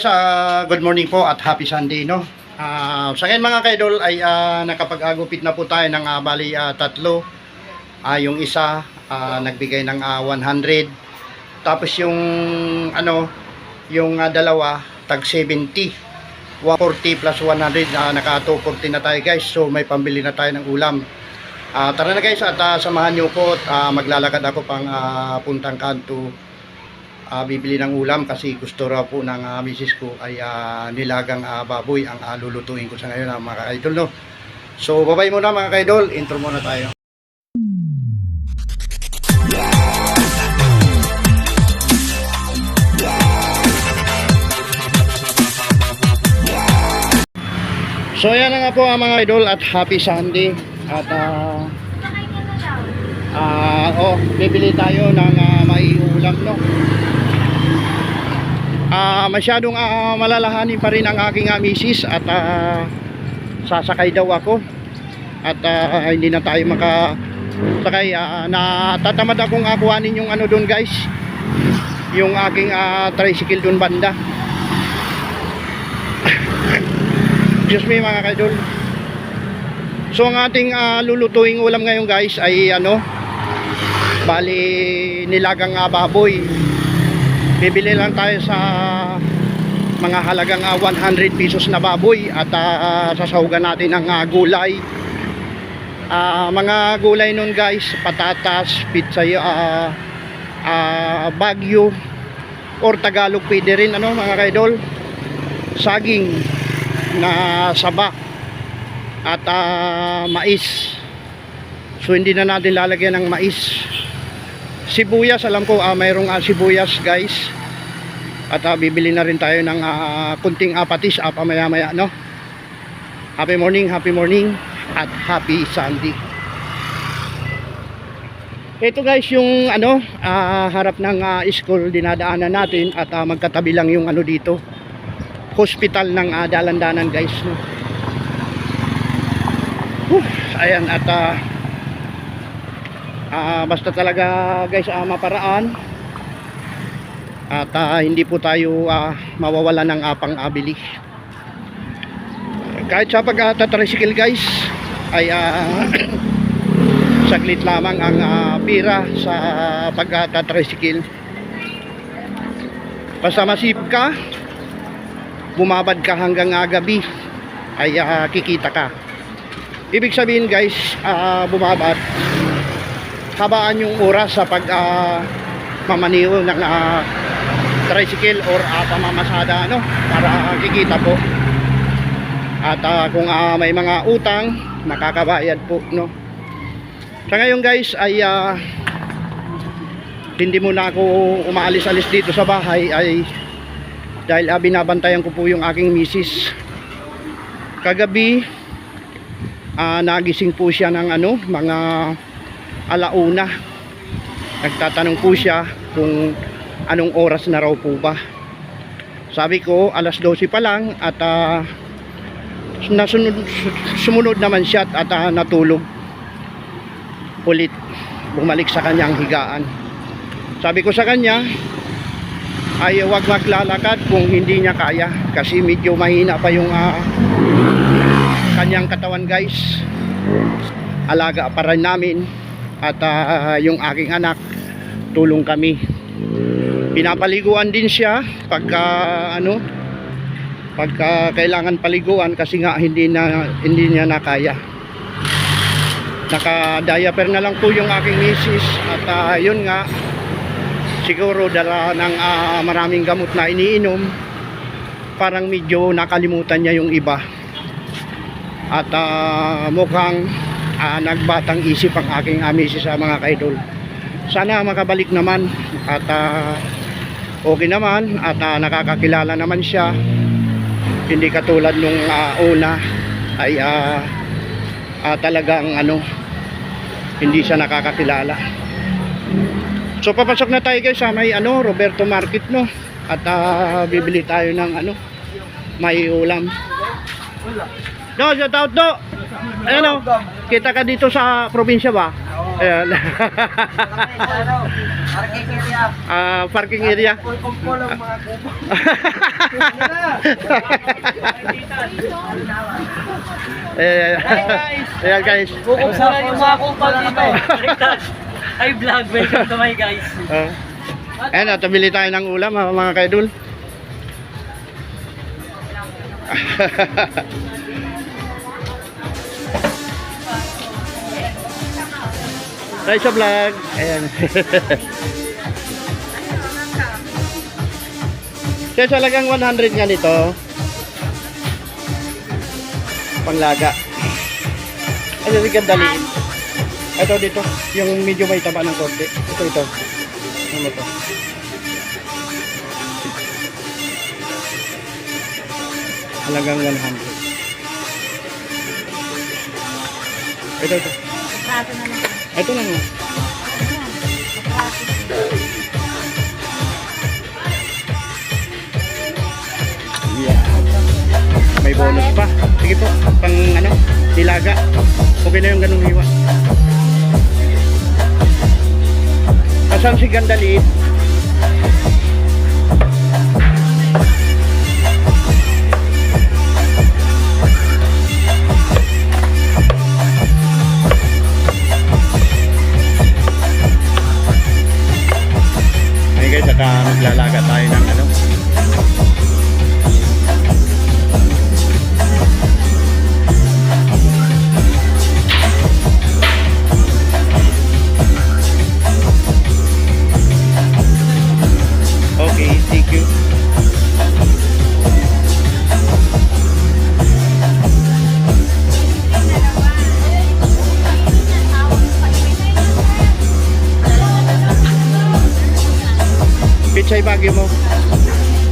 Sa good morning po at happy Sunday no. Ah, sa ngayon mga kaidol ay ah, nakapag-agupit na po tayo ng ah, bali ah, tatlo. Ah, yung isa ah, nagbigay ng ah, 100. Tapos yung ano, yung ah, dalawa tag 70. 140 plus 100 ah, naka 240 na tayo guys. So may pambili na tayo ng ulam. Ah, tara na guys at ah, samahan niyo po at ah, maglalakad ako pang ah, puntang kanto ah, bibili ng ulam kasi gusto raw po ng ah, misis ko ay ah, nilagang ah, baboy ang ah, lulutuin ko sa ngayon ah, mga ka-idol no. So babay muna mga ka-idol, intro muna tayo. So yan nga po ah, mga idol at happy Sunday at ah ah, oh, bibili tayo ng ah, may ulam no. Ah, masyadong ah, malalahanin pa rin ang aking ah, misis at ah, sasakay daw ako. At ah, hindi na tayo maka sakay ah, natatamad akong ah, kuhanin yung ano doon guys. Yung aking ah, tricycle doon banda. Diyos me mga kaidol. So ang ating ah, lulutuing ulam ngayon guys ay ano bali nilagang ah, baboy bibili lang tayo sa mga halagang ah, 100 pesos na baboy at ah, sasahugan natin ng ah, gulay. Ah, mga gulay nun guys patatas, pizza ah, ah, bagyo or Tagalog pwede rin ano mga kaidol? Saging na saba at ah, mais. So hindi na natin lalagyan ng mais sibuyas alam ko ah, mayroong ah, sibuyas guys. At ah, bibili na rin tayo ng ah, kunting apatis ah, pamaya maya no? Happy morning happy morning at happy Sunday. Ito guys yung ano ah, harap ng ah, school dinadaanan natin at ah, magkatabi lang yung ano dito. Hospital ng ah, dalandanan guys no? Whew, ayan at ah, Ah, basta talaga guys ah, maparaan. At ah, hindi po tayo ah, mawawala ng apang abili. Kahit sa pag-tricycle guys ay ah, saglit lamang ang ah, pira sa pag-tricycle. Basta masip ka bumabad ka hanggang ah, gabi ay ah, kikita ka. Ibig sabihin guys ah, bumabad habaan yung oras sa pag uh, mamaniw ng ah, tricycle or uh, pamamasada ano para kikita po. At ah, kung ah, may mga utang makakabayad po no. Sa ngayon guys ay ah, hindi muna ako umaalis-alis dito sa bahay ay dahil ah, binabantayan ko po yung aking misis. Kagabi ah, nagising po siya ng ano mga alauna. Nagtatanong po siya kung anong oras na raw po ba. Sabi ko alas 12 pa lang at ah, nasunod, sumunod naman siya at ah, natulog. Ulit bumalik sa kanyang higaan. Sabi ko sa kanya ay wag maglalakad kung hindi niya kaya kasi medyo mahina pa yung ah, kanyang katawan guys. Alaga pa rin namin at ah, yung aking anak tulong kami. Pinapaliguan din siya pagka ano pagka kailangan paliguan kasi nga hindi na hindi niya nakaya naka diaper na lang po yung aking misis at ah, yun nga siguro dala ng ah, maraming gamot na iniinom. Parang medyo nakalimutan niya yung iba. At ah, mukhang ah, nagbatang isip ang aking amisi sa mga kaidol. Sana makabalik naman at ah, okay naman at ah, nakakakilala naman siya. Hindi katulad nung ah, una ay ah, ah, talagang ano hindi siya nakakakilala. So papasok na tayo guys sa may ano Roberto Market no? At ah, bibili tayo ng ano may ulam. No, shout out do. Ayan o. Kita ka dito sa probinsya ba? Ayan. Parking area. Ah, parking area. Kumpul ang mga kubo. Ayan, ayan guys. Buksan yung mga kupal dito. Hi vlog, welcome to my guys. Uh, ayan, at bili tayo ng ulam ha, mga kaidol. Tayo sa vlog. Ayan. Kaya talagang 100 nga nito. Panglaga. Ano si gandaliin? Ito dito, yung medyo may taba ng konti. Ito, ito. Ano to? Halagang 100. Ito, ito. Prato na lang. Ito lang. Yeah. May bonus pa. Sige po, pang ano, dilaga. Okay na yung ganung hiwa. Asan si Gandaliit? Ay guys, saka maglalaga tayo Pichay bagyo mo.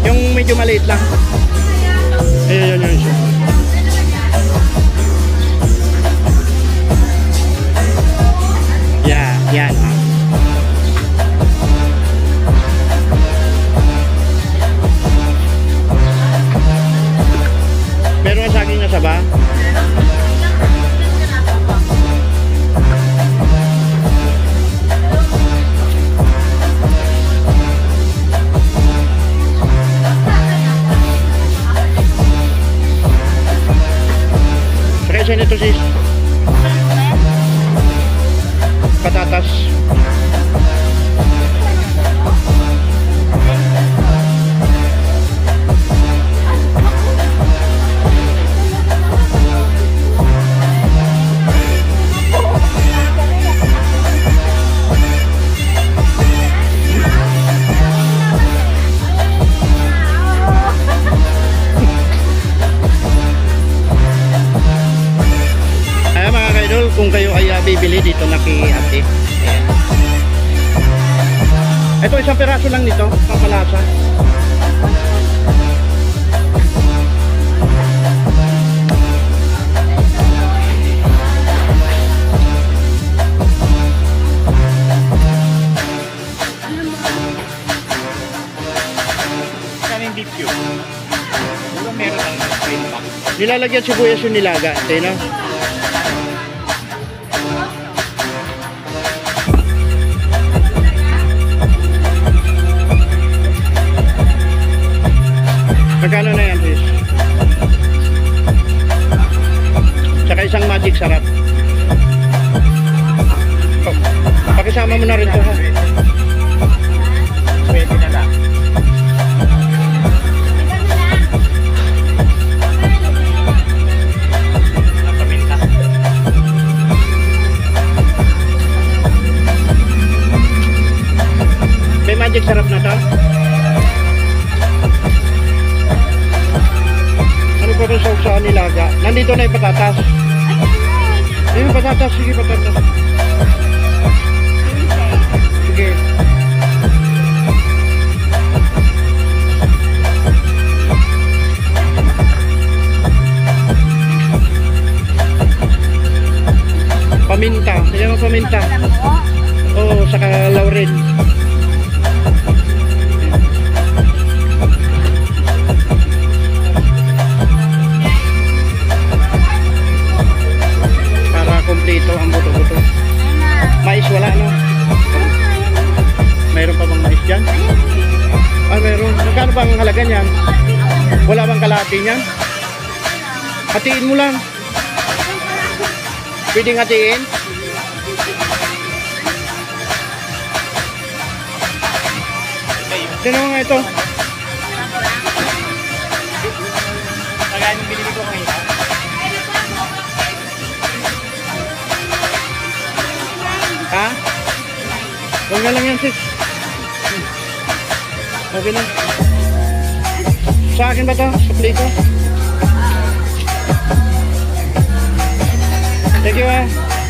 Yung medyo maliit lang. Ayun, yun, yun, siya. Dito na kay ate. Ito isang piraso lang nito, pack. Nilalagyan sibuyas yung nilaga. Ito no? Magic sarap. Oh, Pakisama mo na rin to ha. Pwede na lang. May magic sarap na to? Pa rin sa nilaga? Nandito na yung patatas. Ayun, patatas. Sige, patatas. Sige. Paminta. Kaya mo paminta. Oo, saka laurel. Bang halaga niyan? Wala bang kalahati niyan? Hatiin mo lang. Pwedeng hatiin? Sino nga ito? Magkano binili ko kanina? Ha? Huwag na lang yan sis. Okay lang. Sa akin ba to? Sa plate? Thank you ah.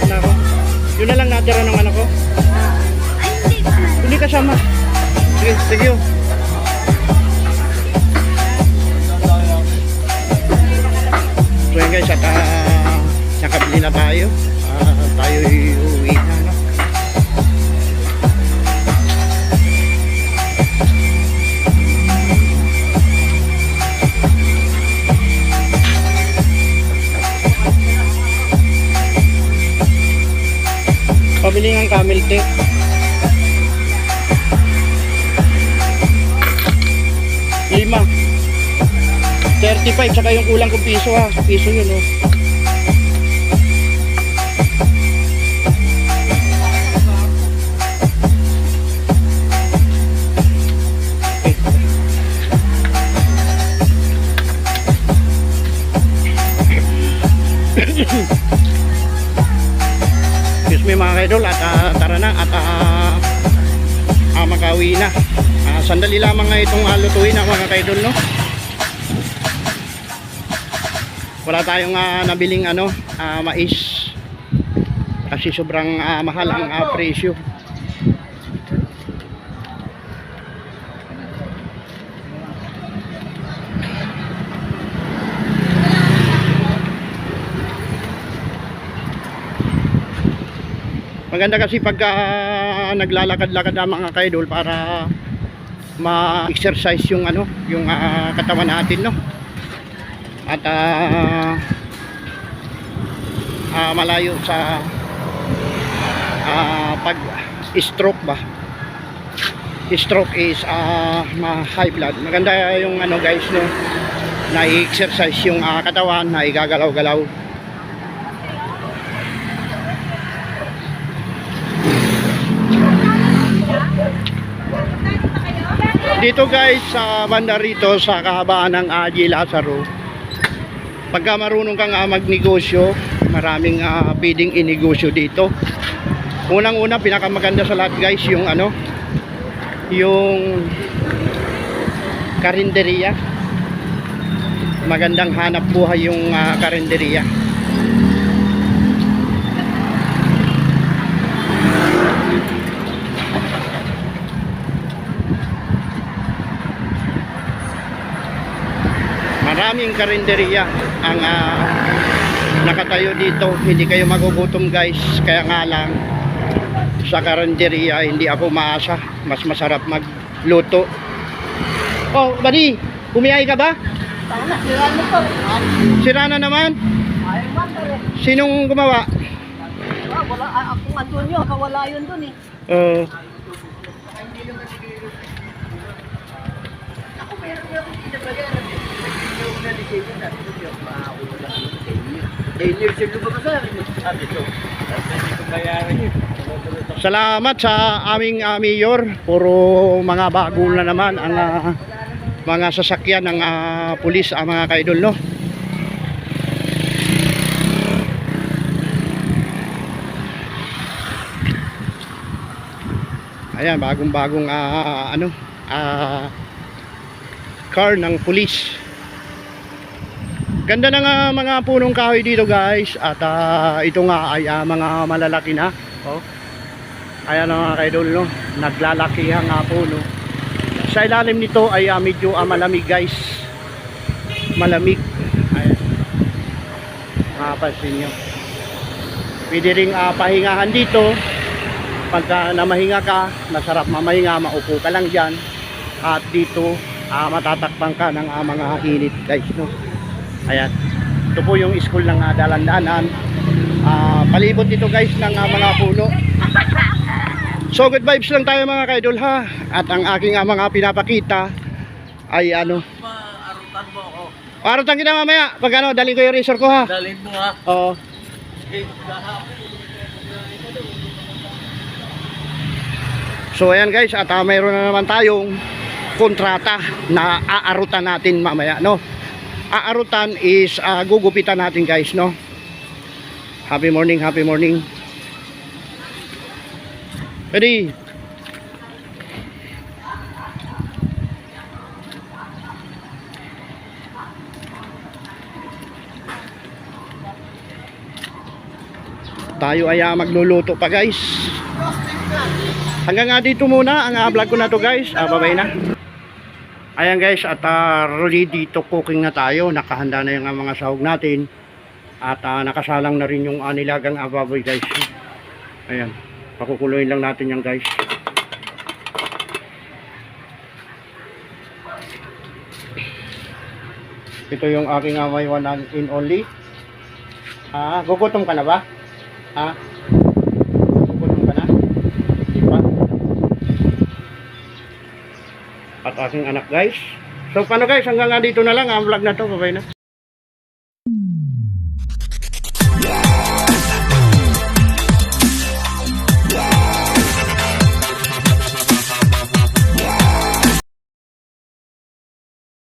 Ano ako? Yun na lang natira ng anak ko. Hindi kasama. Sige, thank you. So yun guys, at uh, nakabili na tayo. Ah, tayo uuwi camel tea. Lima. 35 saka yung kulang kong piso ha. Piso yun oh. Sandali lamang nga itong uh, lutuin na mga kaidol no. Wala tayong ah, nabiling ano, ah, mais. Kasi sobrang ah, mahal ang ah, presyo. Maganda kasi pagka naglalakad-lakad ang mga kaidol para ma-exercise yung ano, yung ah, katawan natin, no. At ah, ah, malayo sa ah, pag stroke ba. Stroke is ma high blood. Maganda yung ano guys, no. Na exercise yung ah, katawan, na igagalaw-galaw. Dito guys sa banda rito sa kahabaan ng Aji Lazaro. Pagka marunong kang magnegosyo, maraming uh, pwedeng inegosyo dito. Unang-una pinakamaganda sa lahat guys yung ano yung karinderya. Magandang hanap buhay yung uh, karinderya. Maraming karinderya ang ah, nakatayo dito. Hindi kayo magugutom guys. Kaya nga lang sa karinderya hindi ako maasa. Mas masarap magluto. Oh buddy bumiyahe ka ba? Sira na naman? Sinong gumawa? Ah, wala, ah, ako nga doon yun, kawala yun doon eh. Uh, Salamat sa aming ah, mayor. Puro mga bago na naman ang ah, mga sasakyan ng ah, pulis, ang mga kaidol, no? Ayan, bagong-bagong ah, ano, ah, car ng pulis. Ganda ng ah, mga punong kahoy dito, guys. At ah, ito nga ay ah, mga malalaki na. Oh. Ayan ang mga kaidol, no? Naglalaki ang puno. Sa ilalim nito ay ah, medyo ah, malamig, guys. Malamig. Ayan. Mapapansin nyo. Pwede rin ah, pahingahan dito. Pagka namahinga ka, masarap mamahinga, maupo ka lang dyan. At dito, ah, matatakpan ka ng ah, mga init, guys, no? Ayan. Ito po yung school ng uh, dalandanan. Ah, palibot dito guys ng ah, mga puno. So good vibes lang tayo mga kaidol ha. At ang aking ah, mga pinapakita ay ano arutan mo ako. Arutan kita mamaya. Pag ano, dali ko yung razor ko ha. Dalhin mo ha. Oo. So ayan guys, at ah, mayroon na naman tayong kontrata na aarutan natin mamaya, no? Aarutan is ah, gugupitan natin guys, no? Happy morning, happy morning. Ready? Tayo ay ah, magluluto pa guys. Hanggang nga dito muna ang uh, vlog ko na to guys. Ah, bye na. Ayan guys, at uh, ready to cooking na tayo. Nakahanda na yung ah, mga sahog natin. At ah, nakasalang na rin yung uh, nilagang ababoy guys. Ayan. Pakukuloyin lang natin yan guys. Ito yung aking amay one and in only. Ah, gugutom ka na ba? Ha? Gugutom aking anak guys. So paano guys, hanggang dito na lang ang vlog na to. Bye na.